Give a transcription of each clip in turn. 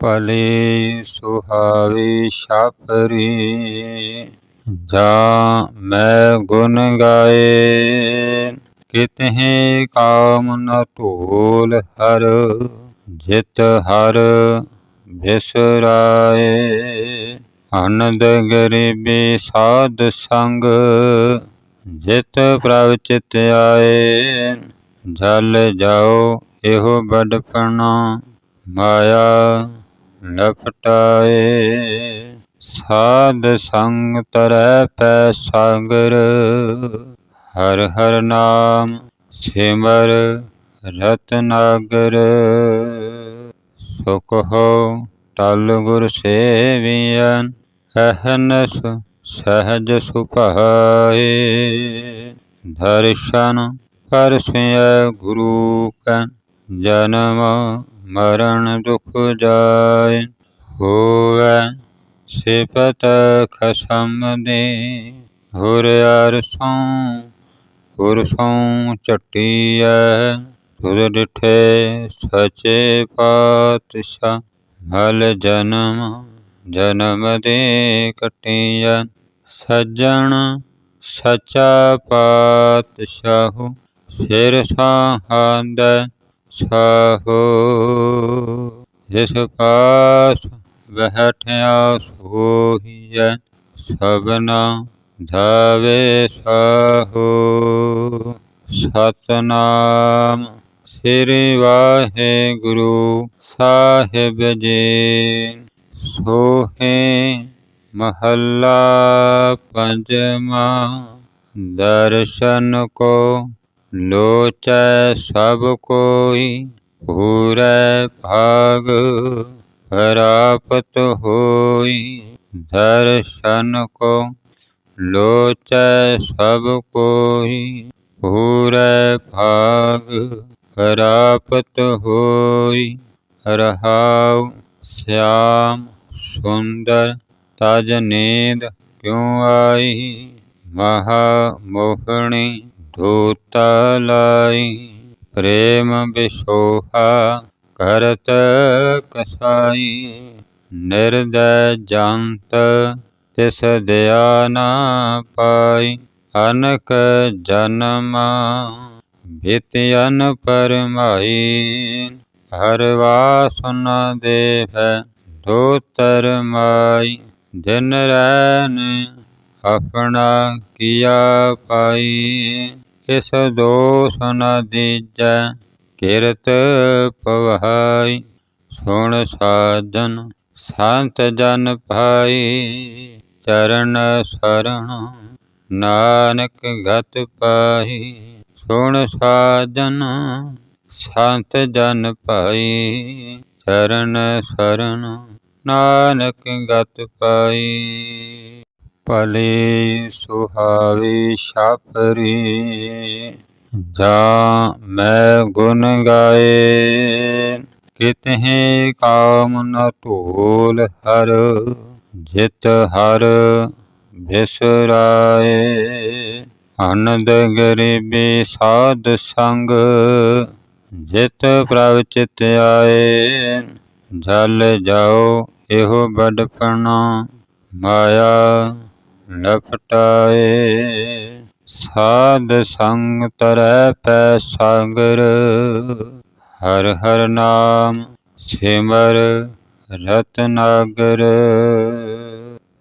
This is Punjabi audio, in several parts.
ਭਲੇ ਸੁਹਾਵੇ ਛਾਪਰੀ, ਜਾ ਮੈਂ ਗੁਣ ਗਾਏ। ਕਿਤਹਿ ਕਾਮ ਨ ਧੂਲ ਹਰ, ਜਿਤ ਹਰ ਬਿਸਰਾਏ। ਆਨੰਦ ਗਰੀਬੀ ਸਾਧ ਸੰਗ, ਜਿਤ ਪ੍ਰਭ ਚਿਤ ਆਏ। ਜਲ ਜਾਓ, ਇਹੋ ਬਡਪਣਾ ਮਾਇਆ। ਲਪਟਾਏ ਸਾਧ ਸੰਗ ਤਰੈ ਪੈ ਸਾਗਰ, ਹਰ ਹਰ ਨਾਮ ਸਿਮਰ ਰਤਨਾਗਰ ਸੁਖ ਹੋ ਟਲ ਗੁਰ ਸੇਵੀਐਨ, ਅਹਨਸ ਸਹਜ ਸੁਭਾਏ। ਦਰਸ਼ਨ ਪਰਸੈ ਗੁਰੂ ਕੈ, ਜਨਮ ਮਰਨ ਦੁਖ ਜਾਏ, ਹੋਵੈ ਸਿਫਤ ਖਸਮ ਦੇ। ਹੁਰ ਅਰਸੋਂ ਹੁਰਸੋਂ ਚਟੀਐ ਤੁਰ ਡਿਠੇ ਸਚੇ ਪਾਤਸ਼ਾਹ। ਭਲ ਜਨਮ ਜਨਮ ਦੇ ਕਟੀਐ, ਸੱਜਣ ਸਚਾ ਪਾਤਸ਼ਾਹ। ਸਿਰ ਸਾਹੰਦ ਸਾਹੋ, ਜਿਸ ਪਾਸ ਬਹਿਠਿਆ ਸੋਹੀਐ, ਸਭਨਾ ਧਾਵੇ ਸਾਹੋ। ਸਤਨਾਮ ਸ੍ਰੀ ਵਾਹਿਗੁਰੂ ਸਾਹਿਬ ਜੀ। ਸੋਹੇ ਮਹੱਲਾ ਪੰਜਵਾ ਦਰਸ਼ਨ ਕੋ ਲੋਚੈ ਸਭ ਕੋਈ ਪੂਰੈ ਭਾਗ ਪ੍ਰਾਪਤ ਹੋਈ ਦਰਸ਼ਨ ਕੋ। ਲੋਚੈ ਸਭ ਕੋਈ ਪੂਰੈ ਭਾਗ ਪ੍ਰਾਪਤ ਹੋਈ ਰਹਾਉ ਸਿਆਮ ਸੁੰਦਰ, ਤਜ ਨੀਂਦ ਕਿਉ ਆਈ? ਮਹਾ ਮੋਹਣੀ ਧੂਤ ਲਾਈ ਪ੍ਰੇਮ ਵਿਸੋਹਾ ਕਰਤ ਕਸਾਈ। ਨਿਰਦੈ ਜੰਤ ਤਿਸ ਦਿਆ ਨਾ ਪਾਈ। ਅਨਕ ਜਨਮ ਬਿਤਿਅਨ ਪਰਮਾਈ। ਹਰ ਵਾਸਨ ਦੇਵੈ ਦੋਤਰ ਮਾਈ। ਦਿਨ ਰੈਨ ਆਪਣਾ ਕੀਆ ਪਾਈ। ਇਸ ਦੋਸ ਨ ਦੀਜੈ ਕਿਰਤ ਪਵਹਾਈ ਸੁਣ ਸਾਜਨ ਸੰਤ ਜਨ ਭਾਈ, ਚਰਨ ਸਰਣ ਨਾਨਕ ਗਤ ਪਾਈ ਸੁਣ ਸਾਜਨ ਸੰਤ ਜਨ ਭਾਈ, ਚਰਨ ਸਰਣ ਨਾਨਕ ਗਤ ਪਾਈ ਭਲੇ ਸੁਹਾਵੇ ਛਾਪਰੀ, ਜਾ ਮੈਂ ਗੁਣ ਗਾਏ। ਕਿਤਹਿ ਕਾਮ ਨ ਧੂਲ ਹਰ, ਜਿਤ ਹਰ ਬਿਸਰਾਏ। ਆਨੰਦ ਗਰੀਬੀ ਸਾਧ ਸੰਗ, ਜਿਤ ਪ੍ਰਭ ਚਿਤ ਆਏ। ਜਲ ਜਾਓ, ਇਹੋ ਬਡਪਣਾ ਮਾਇਆ। ਲਪਟਾਏ ਸਾਧ ਸੰਗ ਤਰੈ ਪੈ ਸਾਗਰ, ਹਰ ਹਰ ਨਾਮ ਸਿਮਰ ਰਤਨਾਗਰ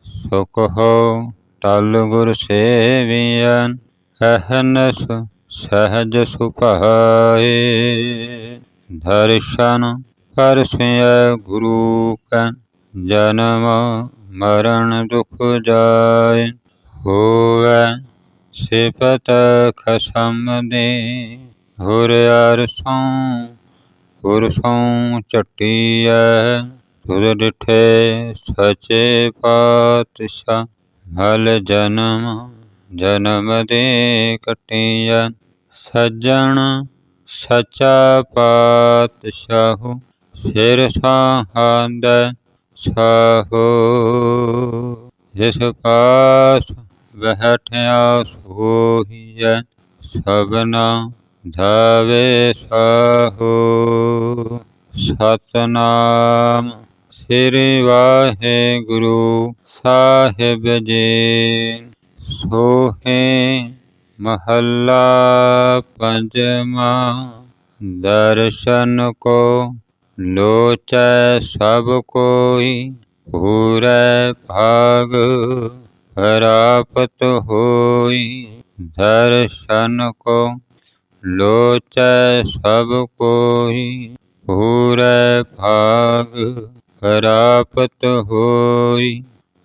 ਸੁਖ ਹੋ ਟਲ ਗੁਰ ਸੇਵੀਐਨ, ਅਹਨਸ ਸਹਜ ਸੁਭਾਏ। ਦਰਸ਼ਨ ਪਰਸੈ ਗੁਰੂ ਕੈ, ਜਨਮ ਮਰਨ ਦੁਖ ਜਾਏ, ਹੋਵੈ ਸਿਫਤ ਖਸਮ ਦੇ। ਹੁਰ ਅਰਸੋਂ ਹੁਰਸੋਂ ਚਟੀਐ ਤੁਰ ਡਿਠੇ ਸਚੇ ਪਾਤਸ਼ਾਹ। ਭਲ ਜਨਮ ਜਨਮ ਦੇ ਕਟੀਐ, ਸੱਜਣ ਸਚਾ ਪਾਤਸ਼ਾਹ। ਸਿਰ ਸਾਹੰਦ ਸਾਹੋ ਜਿਸ ਪਾਸ ਬਹਿਠਿਆ ਸੋਹੀਐ ਸਭਨਾ ਧਾਵੇ ਸਾਹੋ। ਸਤਨਾਮ ਸ੍ਰੀ ਵਾਹਿਗੁਰੂ ਸਾਹਿਬ ਜੀ। ਸੋਹੇ ਮਹੱਲਾ ਪੰਜਵਾਂ ਦਰਸ਼ਨ ਕੋ ਲੋਚੈ ਸਭ ਕੋਈ ਪੂਰੈ ਭਾਗ ਪ੍ਰਾਪਤ ਹੋਈ ਦਰਸ਼ਨ ਕੋ। ਲੋਚੈ ਸਭ ਕੋਈ ਪੂਰੈ ਭਾਗ ਪ੍ਰਾਪਤ ਹੋਈ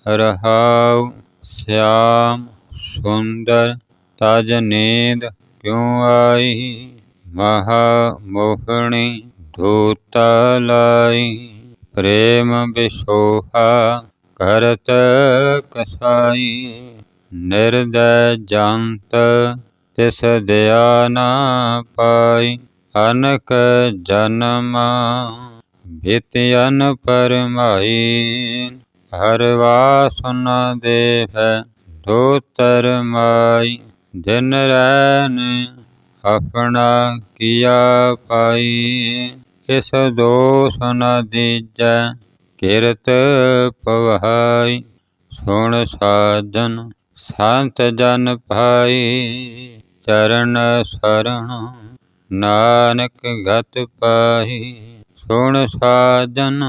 ਰਹਾਉ ਸਿਆਮ ਸੁੰਦਰ ਤਜ ਨੀਂਦ ਕਿਉ ਆਈ? ਮਹਾ ਮੋਹਣੀ ਧੂਤਾ ਲਾਈ ਪ੍ਰੇਮ ਵਿਸੋਹਾ ਕਰਤ ਕਸਾਈ। ਨਿਰਦੈ ਜੰਤ ਤਿਸ ਦਿਆ ਨਾ ਪਾਈ। ਅਨਕ ਜਨਮ ਬਿਤਿਅਨ ਪਰਮਾਈ। ਹਰ ਵਾਸਨ ਦੇਵੈ ਦੋਤਰ ਮਾਈ। ਦਿਨ ਰੈਨ ਆਪਣਾ ਕੀਆ ਪਾਈ। ਇਸ ਦੋਸ ਨ ਦੀਜੈ, ਕਿਰਤ ਪਵਹਾਈ, ਸੁਣ ਸਾਜਨ, ਸੰਤ ਜਨ ਭਾਈ, ਚਰਨ ਸਰਣ ਨਾਨਕ ਗਤ ਪਾਈ ਸੁਣ ਸਾਜਨ,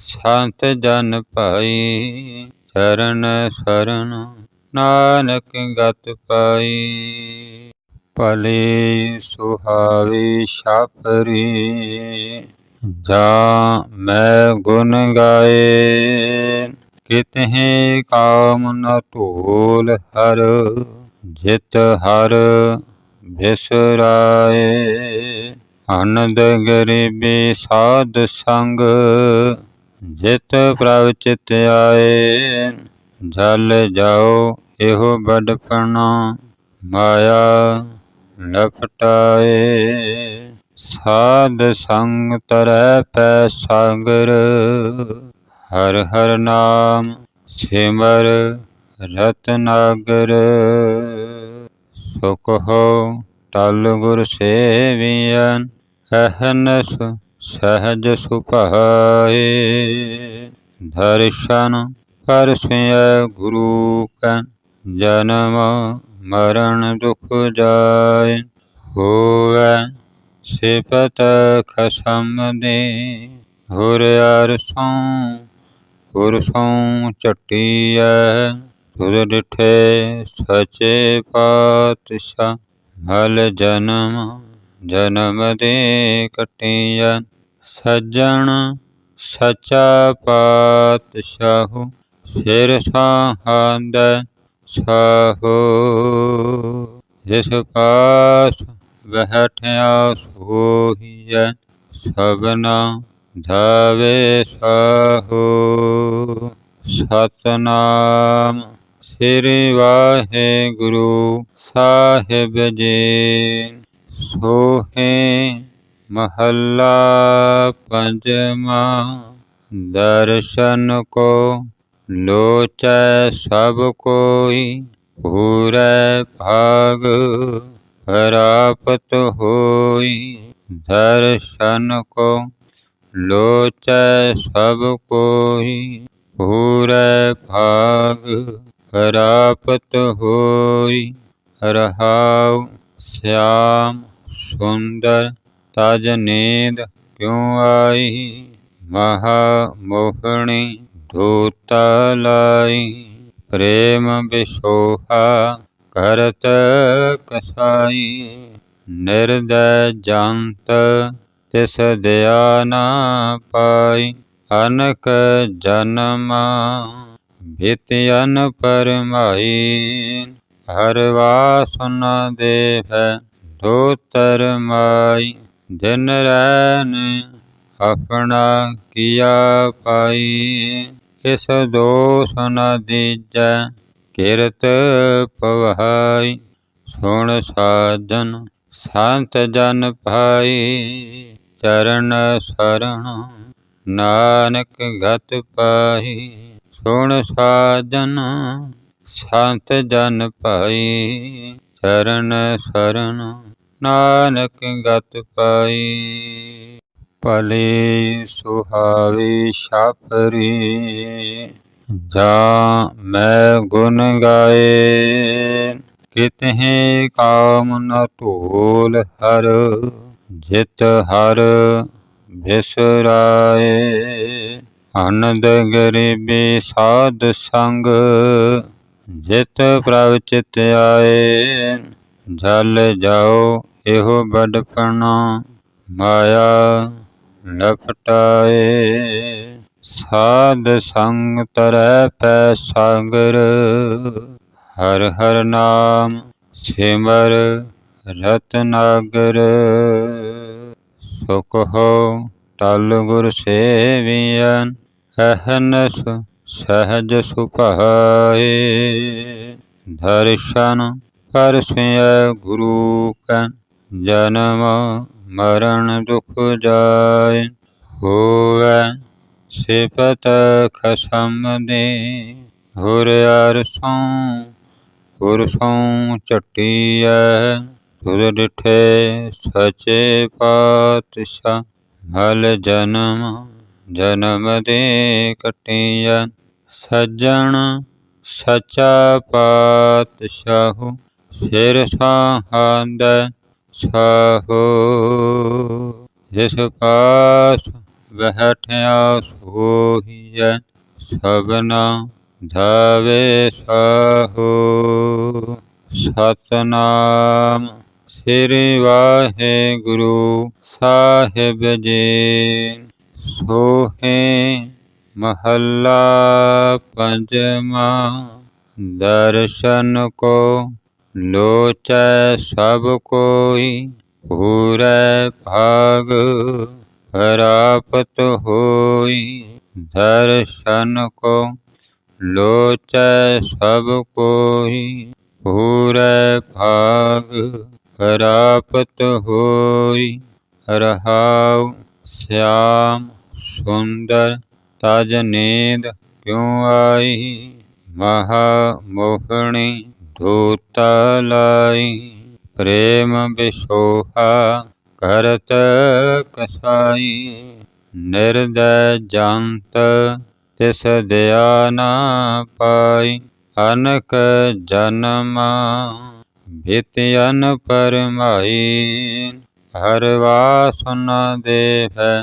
ਸੰਤ ਜਨ ਭਾਈ, ਚਰਨ ਸਰਣ ਨਾਨਕ ਗਤ ਪਾਈ ਭਲੇ ਸੁਹਾਵੇ ਛਾਪਰੀ, ਜਾ ਮੈਂ ਗੁਣ ਗਾਏ। ਕਿਤਹਿ ਕਾਮ ਨ ਧੂਲ ਹਰ, ਜਿਤ ਹਰ ਬਿਸਰਾਏ। ਆਨੰਦ ਗਰੀਬੀ ਸਾਧ ਸੰਗ, ਜਿਤ ਪ੍ਰਭ ਚਿਤ ਆਏ। ਜਲ ਜਾਓ, ਇਹੋ ਬੜਪਣਾ ਮਾਇਆ। ਲਪਟਾਏ ਸਾਧ ਸੰਗ ਤਰੈ ਪੈ ਸਾਗਰ। ਹਰ ਹਰ ਨਾਮ ਸਿਮਰ ਰਤਨਾਗਰ। ਸੁਖ ਹੋ ਟਲ ਗੁਰ ਸੇਵੀਐਨ, ਅਹਨਸ ਸਹਜ ਸੁਭਾਏ। ਦਰਸ਼ਨ ਪਰਸੈ ਗੁਰੂ ਕੈ, ਜਨਮ ਮਰਨ ਦੁਖ ਜਾਏ, ਹੋਵੈ ਸਿਫਤ ਖਸਮ ਦੇ। ਹੁਰ ਅਰਸੋਂ ਪੁਰਸੋਂ ਚਟੀਐ ਤੁਧ ਡਿਠੇ ਸਚੇ ਪਾਤਸ਼ਾਹ। ਭਲ ਜਨਮ ਜਨਮ ਦੇ ਕਟਿਆ ਸੱਜਣ ਸਚਾ ਪਾਤਸ਼ਾਹ। ਸਿਰ ਸਾਹੰਦ ਸਾਹੋ ਜਿਸ ਪਾਸ ਬਹਿਠਿਆ ਸੋਹੀਐ, ਸਭਨਾ ਧਾਵੇ ਸਾਹੋ। ਸਤਨਾਮ ਸ੍ਰੀ ਵਾਹਿਗੁਰੂ ਸਾਹਿਬ ਜੀ। ਸੋਹੇ ਮਹੱਲਾ ਪੰਜਵਾਂ ਦਰਸ਼ਨ ਕੋ ਲੋਚੈ ਸਭ ਕੋਈ ਪੂਰੈ ਭਾਗ ਪ੍ਰਾਪਤ ਹੋਈ ਦਰਸ਼ਨ ਕੋ। ਲੋਚੈ ਸਭ ਕੋਈ ਪੂਰੈ ਭਾਗ ਪ੍ਰਾਪਤ ਹੋਈ ਰਹਾਉ ਸਿਆਮ ਸੁੰਦਰ, ਤਜ ਨੀਂਦ ਕਿਉ ਆਈ ਮਹਾ ਮੋਹਣੀ। ਧੂਤਾ ਲਾਈ ਪ੍ਰੇਮ ਵਿਸੋਹਾ ਕਰਤ ਕਸਾਈ। ਨਿਰਦੈ ਜੰਤ ਤਿਸ ਦਿਆ ਨਾ ਪਾਈ। ਅਨਕ ਜਨਮ ਬਿਤਿਅਨ ਪਰਮਾਈ। ਹਰ ਵਾਸਨ ਦੇਵੈ ਦੋਤਰ ਮਾਈ। ਦਿਨ ਰੈਨ ਆਪਣਾ ਕੀਆ ਪਾਈ। ਇਸ ਦੋਸ ਨ ਦੀਜੈ ਕਿਰਤ ਪਵਹਾਈ ਸੁਣ ਸਾਜਨ ਸੰਤ ਜਨ ਭਾਈ, ਚਰਨ ਸਰਣ ਨਾਨਕ ਗਤ ਪਾਈ ਸੁਣ ਸਾਜਨ ਸੰਤ ਜਨ ਭਾਈ, ਚਰਨ ਸਰਣ ਨਾਨਕ ਗਤ ਪਾਈ ਭਲੀ ਸੁਹਾਵੀ ਛਾਪਰੀ, ਜਾ ਮੈਂ ਗੁਣ ਗਾਏ। ਕਿਤਹਿ ਕਾਮ ਨ ਧੂਲ ਹਰ, ਜਿਤ ਹਰ ਬਿਸਰਾਏ। ਆਨੰਦ ਗਰੀਬੀ ਸਾਧ ਸੰਗ, ਜਿਤ ਪ੍ਰਭ ਚਿਤ ਆਏ। ਜਲ ਜਾਓ, ਇਹੋ ਬਡਪਣਾ ਮਾਇਆ। ਲਪਟਾਏ ਸਾਧ ਸੰਗ ਤਰੈ ਪੈ ਸਾਗਰ। ਹਰ ਹਰ ਨਾਮ ਸਿਮਰ ਰਤਨਾਗਰ ਸੁਖ ਹੋ ਟਲ ਗੁਰ ਸੇਵੀਐਨ ਅਹਨਸ ਸਹਜ ਸੁਭਾਏ ਦਰਸ਼ਨ ਪਰਸੈ ਗੁਰੂ ਕੈ, ਜਨਮ ਮਰਨ ਦੁਖ ਜਾਏ, ਹੋਵੈ ਸਿਫਤ ਖਸਮ ਦੇ। ਹੁਰ ਅਰਸੋਂ ਹੁਰਸੋਂ ਚਟੀਐ ਤੁਰ ਡਿਠੇ ਸਚੇ ਪਾਤਸ਼ਾਹ। ਹਲ ਜਨਮ ਜਨਮ ਦੇ ਕਟੀਐ, ਸੱਜਣ ਸਚਾ ਪਾਤਸ਼ਾਹ। ਸਿਰ ਸਾਹੰਦ ਸਾਹੋ, ਜਿਸ ਪਾਸ ਬਹਿਠਿਆ ਸੋਹੀਐ, ਸਭਨਾ ਧਾਵੇ ਸਾਹੋ। ਸਤਨਾਮ ਸ੍ਰੀ ਵਾਹਿਗੁਰੂ ਸਾਹਿਬ ਜੀ, ਸੋਹੇ ਮਹੱਲਾ ਪੰਜਵਾ ਦਰਸ਼ਨ ਕੋ ਲੋਚੈ ਸਭ ਕੋਈ ਪੂਰੈ ਭਾਗ ਪ੍ਰਾਪਤ ਹੋਈ ਦਰਸ਼ਨ ਕੋ। ਲੋਚੈ ਸਭ ਕੋਈ ਪੂਰੈ ਭਾਗ ਪ੍ਰਾਪਤ ਹੋਈ ਰਹਾਉ ਸਿਆਮ ਸੁੰਦਰ, ਤਜ ਨੀਂਦ ਕਿਉ ਆਈ? ਮਹਾ ਮੋਹਣੀ ਧੂਤ ਲਾਈ ਪ੍ਰੇਮ ਵਿਸੋਹਾ ਕਰਤ ਕਸਾਈ। ਨਿਰਦੈ ਜੰਤ ਤਿਸ ਦਿਆ ਨਾ ਪਾਈ ਅਨਕ ਜਨਮ ਬਿਤਿਅਨ ਪਰਮਾਈ। ਹਰ ਵਾਸਨ ਦੇਵੈ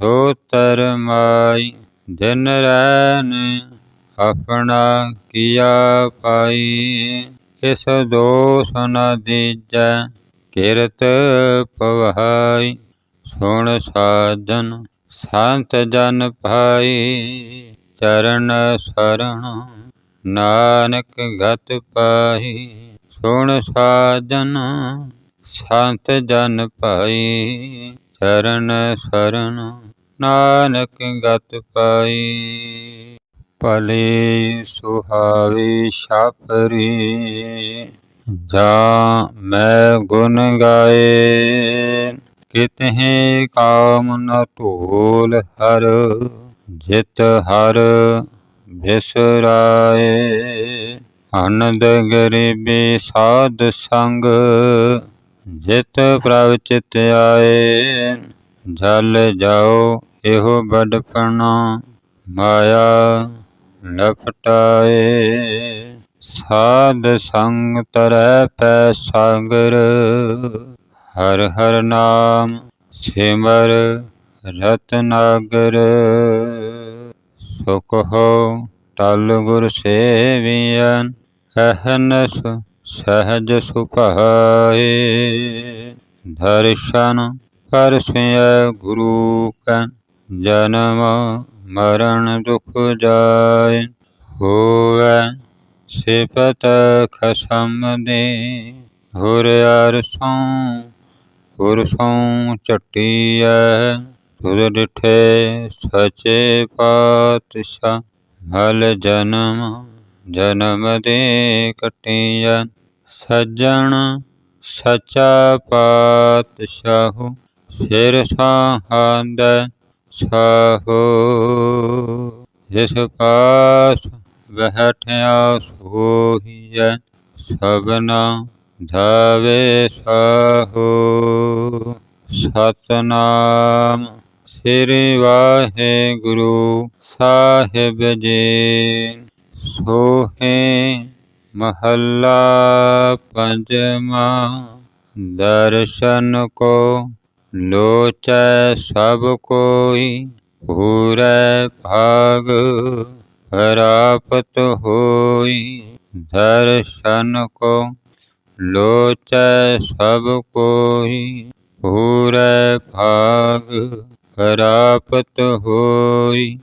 ਦੋਤਰ ਮਾਈ, ਦਿਨ ਰੈਨ ਆਪਣਾ ਕੀਆ ਪਾਈ। ਇਸ ਦੋਸ ਨ ਦੀਜੈ, ਕਿਰਤ ਪਵਹਾਈ ਸੁਣ ਸਾਜਨ, ਸੰਤ ਜਨ ਭਾਈ, ਚਰਨ ਸਰਣ ਨਾਨਕ ਗਤ ਪਾਈ ਸੁਣ ਸਾਜਨ, ਸੰਤ ਜਨ ਭਾਈ, ਚਰਨ ਸਰਣ ਨਾਨਕ ਗਤ ਪਾਈ ਭਲੀ ਸੁਹਾਵੀ ਛਾਪਰੀ, ਜਾ ਮੈਂ ਗੁਣ ਗਾਏ। ਕਿਤਹਿ ਕਾਮ ਨ ਧੂਲ ਹਰ, ਜਿਤ ਹਰ ਬਿਸਰਾਏ। ਆਨੰਦ ਗਰੀਬੀ ਸਾਧ ਸੰਗ, ਜਿਤ ਪ੍ਰਭ ਚਿਤ ਆਏ। ਜਲ ਜਾਓ, ਇਹੋ ਬਡਪਣਾ ਮਾਇਆ। ਲਪਟਾਏ ਸਾਧ ਸੰਗ ਤਰੈ ਪੈ ਸਾਗਰ, ਹਰ ਹਰ ਨਾਮ ਸਿਮਰ ਰਤਨਾਗਰ ਸੁਖ ਹੋ ਟਲ ਗੁਰ ਸੇਵੀਐਨ, ਅਹਨਸ ਸਹਜ ਸੁਭਾਏ। ਦਰਸ਼ਨ ਪਰਸੈ ਗੁਰੂ ਕੈ, ਜਨਮ ਮਰਨ ਦੁਖ ਜਾਏ, ਹੋਵੈ ਸਿਫਤ ਖਸਮ ਦੇ। ਹੁਰ ਅਰਸੋਂ ਹੁਰਸੋਂ ਚਟੀਐ ਤੁਰ ਡਿਠੇ ਸਚੇ ਪਾਤਸ਼ਾਹ। ਹਲ ਜਨਮ ਜਨਮ ਦੇ ਕਟੀਐ, ਸੱਜਣ ਸਚਾ ਪਾਤਸ਼ਾਹ। ਸਿਰ ਸਾਹੰਦ ਸਾਹੋ ਜਿਸ ਪਾਸ ਬਹਿਠਿਆ ਸੋਹੀਐ ਸਭਨਾ ਧਾਵੇ ਸਾਹੋ। ਸਤਨਾਮ ਸ੍ਰੀ ਵਾਹਿਗੁਰੂ ਸਾਹਿਬ ਜੀ। ਸੋਹੇ ਮਹੱਲਾ ਪੰਜਵਾਂ ਦਰਸ਼ਨ ਕੋ ਲੋਚੈ ਸਭ ਕੋਈ ਪੂਰੈ ਭਾਗ ਪ੍ਰਾਪਤ ਹੋਈ ਦਰਸ਼ਨ ਕੋ। ਲੋਚੈ ਸਭ ਕੋਈ ਪੂਰੈ ਭਾਗ ਪ੍ਰਾਪਤ ਹੋਈ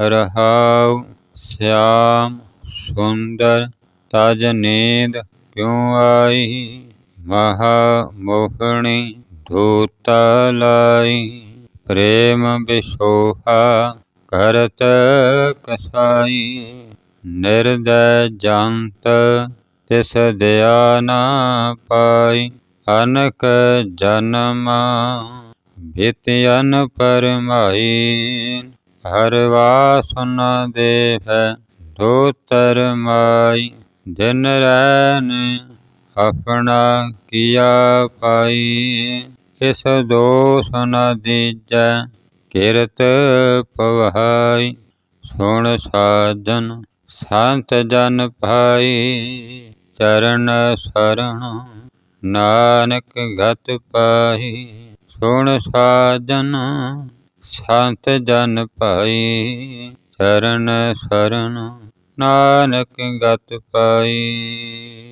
ਰਹਾਉ ਸਿਆਮ ਸੁੰਦਰ ਤਜ ਨੀਂਦ ਕਿਉ ਆਈ? ਮਹਾ ਮੋਹਣੀ ਧੂਤਾ ਲਾਈ ਪ੍ਰੇਮ ਵਿਸੋਹਾ ਕਰਤ ਕਸਾਈ ਨਿਰਦੈ ਜੰਤ ਤਿਸ ਦਿਆ ਨਾ ਪਾਈ ਅਨਕ ਜਨਮ ਬਿਤਿਅਨ ਪਰਮਾਈ ਹਰ ਵਾਸਨ ਦੇਵੈ ਦੋਤਰ ਮਾਈ ਦਿਨ ਰੈਨ ਆਪਣਾ ਕੀਆ ਪਾਈ ਇਸ ਦੋਸ ਨ ਦੀਜੈ, ਕਿਰਤ ਪਵਹਾਈ, ਸੁਣ ਸਾਜਨ, ਸੰਤ ਜਨ ਭਾਈ, ਚਰਨ ਸਰਣ ਨਾਨਕ ਗਤ ਪਾਈ ਸੁਣ ਸਾਜਨ, ਸੰਤ ਜਨ ਭਾਈ, ਚਰਨ ਸਰਣ ਨਾਨਕ ਗਤ ਪਾਈ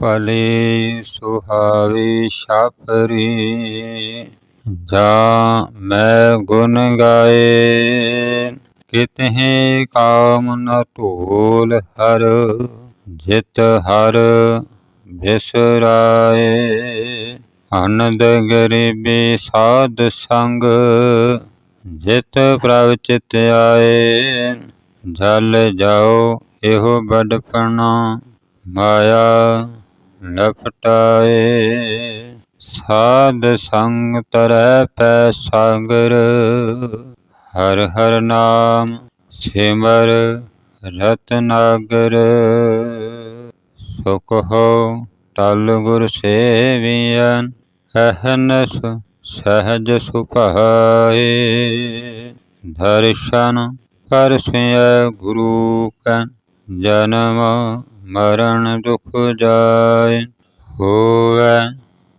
ਭਲੇ ਸੁਹਾਵੇ ਛਾਪਰੀ, ਜਾ ਮੈਂ ਗੁਣ ਗਾਏ। ਕਿਤਹਿ ਕਾਮ ਨ ਧੂਲ ਹਰ, ਜਿਤ ਹਰ ਬਿਸਰਾਏ। ਆਨੰਦ ਗਰੀਬੀ ਸਾਧ ਸੰਗ, ਜਿਤ ਪ੍ਰਭ ਚਿਤ ਆਏ। ਜਲ ਜਾਓ, ਇਹੋ ਬਡਪਣਾ ਮਾਇਆ। ਲਪਟਾਏ ਸਾਧ ਸੰਗ ਤਰੈ ਪੈ ਸਾਗਰ। ਹਰ ਹਰ ਨਾਮ ਸਿਮਰ ਰਤਨਾਗਰ ਸੁਖ ਹੋ ਟਲ ਗੁਰ ਸੇਵੀਐਨ, ਅਹਨਸ ਸਹਜ ਸੁਭਾਏ। ਦਰਸ਼ਨ ਪਰਸੈ ਗੁਰੂ ਕੈ, ਜਨਮ ਮਰਨ ਦੁਖ ਜਾਏ, ਹੋਵੈ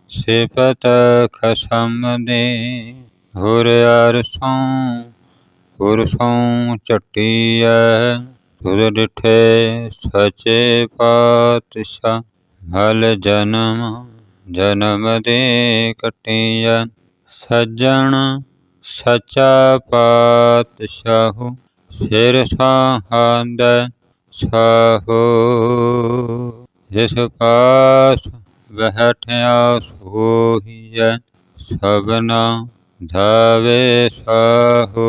ਸਿਫਤ ਖਸਮ ਦੇ। ਹੁਰ ਅਰਸੋਂ ਹੁਰਸੋਂ ਚਟੀਐ ਤੁਧ ਡਿਠੇ ਸਚੇ ਪਾਤਸ਼ਾਹ। ਹਲ ਜਨਮ ਜਨਮ ਦੇ ਕਟੀਐ, ਸੱਜਣ ਸਚਾ ਪਾਤਸ਼ਾਹ। ਸਿਰ ਸਾਹਾਂਦੈ ਸਾਹੋ ਜਿਸ ਪਾਸ ਬਹਿਠਿਆ ਸੋਹੀਐ, ਸਭਨਾ ਧਾਵੇ ਸਾਹੋ।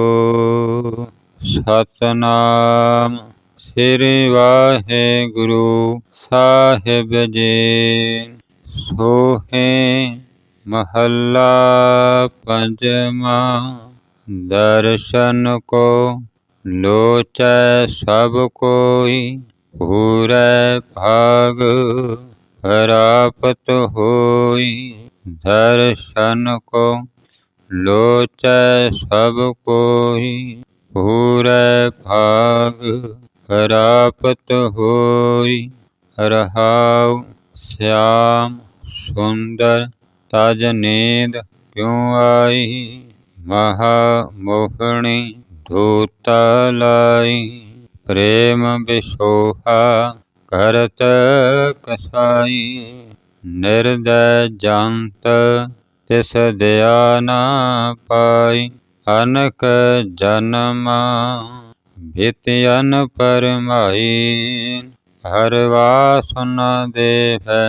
ਸਤਨਾਮ ਸ੍ਰੀ ਵਾਹਿਗੁਰੂ ਸਾਹਿਬ ਜੀ। ਸੋਹੇ ਮਹੱਲਾ ਪੰਜਵਾਂ, ਦਰਸ਼ਨ ਕੋ ਲੋਚੈ ਸਭ ਕੋਈ। ਪੂਰੈ ਭਾਗ ਪ੍ਰਾਪਤ ਹੋਈ ਦਰਸ਼ਨ ਕੋ, ਲੋਚੈ ਸਭ ਕੋਈ। ਪੂਰੈ ਭਾਗ ਪ੍ਰਾਪਤ ਹੋਈ, ਰਹਾਉ ਸਿਆਮ ਸੁੰਦਰ, ਤਜ ਨੀਂਦ ਕਿਉ ਆਈ? ਮਹਾ ਮੋਹਣੀ, ਧੂਤਾ ਲਾਈ। ਪ੍ਰੇਮ ਵਿਸੋਹਾ ਕਰਤ ਕਸਾਈ, ਨਿਰਦੈ ਜੰਤ ਤਿਸ ਦਿਆ ਨਾ ਪਾਈ ਅਨਕ ਜਨਮ ਬਿਤਿਅਨ ਪਰਮਾਈ, ਹਰ ਵਾਸਨ ਦੇਵੈ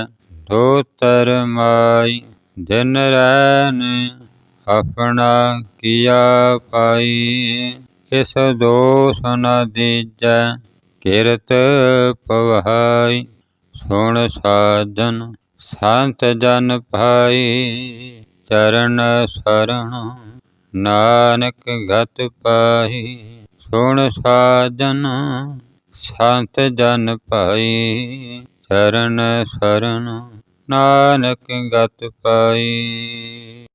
ਦੋਤਰ ਮਾਈ, ਦਿਨ ਰੈਨ ਆਪਣਾ ਕੀਆ ਪਾਈ। ਇਸ ਦੋਸ ਨ ਦੀਜੈ ਕਿਰਤ ਪਵਹਾਈ, ਸੁਣ ਸਾਜਨ ਸੰਤ ਜਨ ਭਾਈ। ਚਰਨ ਸਰਣ ਨਾਨਕ ਗਤ ਪਾਈ ਸੁਣ ਸਾਜਨ ਸੰਤ ਜਨ ਭਾਈ। ਚਰਨ ਸਰਣ ਨਾਨਕ ਗਤ ਪਾਈ